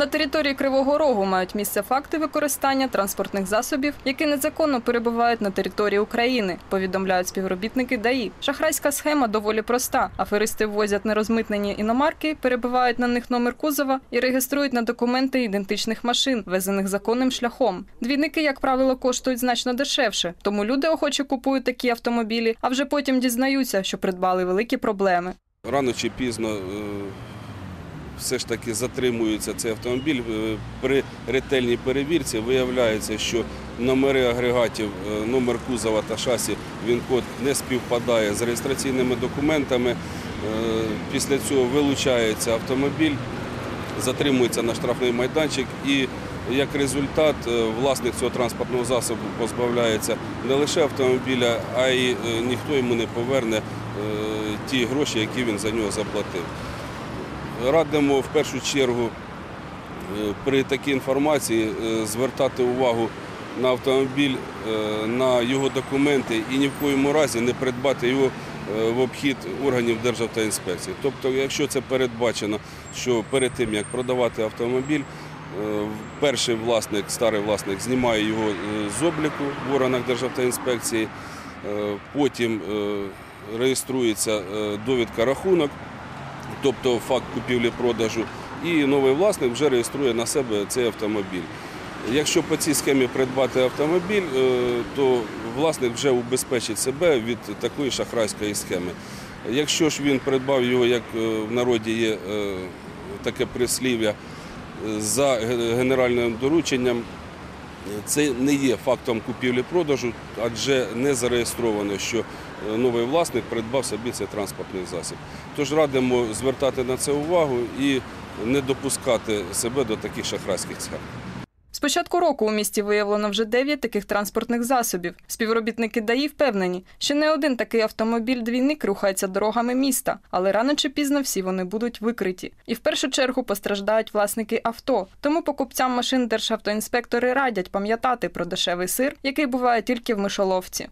На території Кривого Рогу мають місце факти використання транспортних засобів, які незаконно перебувають на території України, повідомляють співробітники ДАІ. Шахрайська схема доволі проста. Аферисти ввозять нерозмитнені іномарки, перебивають на них номер кузова і реєструють на документи ідентичних машин, везених законним шляхом. Двійники, як правило, коштують значно дешевше, тому люди охоче купують такі автомобілі, а вже потім дізнаються, що придбали великі проблеми. Рано чи пізно е, все ж таки затримується цей автомобіль. Е, При ретельній перевірці виявляється, що номери агрегатів, е, номер кузова та шасі, він код не співпадає з реєстраційними документами. Е, Після цього вилучається автомобіль, затримується на штрафний майданчик і як результат власник цього транспортного засобу позбавляється не лише автомобіля, а й ніхто йому не поверне ті гроші, які він за нього заплатив. Радимо в першу чергу е, при такій інформації е, звертати увагу на автомобіль, е, на його документи і ні в коєму разі не придбати його в обхід органів Державтоінспекції. Тобто, якщо це передбачено, що перед тим як продавати автомобіль, перший власник, старий власник знімає його з обліку в органах Державтоінспекції, потім реєструється довідка рахунок тобто факт купівлі-продажу, і новий власник вже реєструє на себе цей автомобіль. Якщо по цій схемі придбати автомобіль, е, то власник вже убезпечить себе від такої шахрайської схеми. Якщо ж він придбав його, як е, в народі є е, таке прислів'я, за генеральним дорученням, це не є фактом купівлі-продажу, адже не зареєстровано, що е, новий власник придбав собі цей транспортний засіб. Тож радимо звертати на це увагу і не допускати себе до таких шахрайських схем. З початку року у місті виявлено вже 9 таких транспортних засобів. Співробітники ДАІ впевнені, що не один такий автомобіль-двійник рухається дорогами міста, але рано чи пізно всі вони будуть викриті. І в першу чергу постраждають власники авто. Тому покупцям машин державтоінспектори радять пам'ятати про дешевий сир, який буває тільки в мишоловці.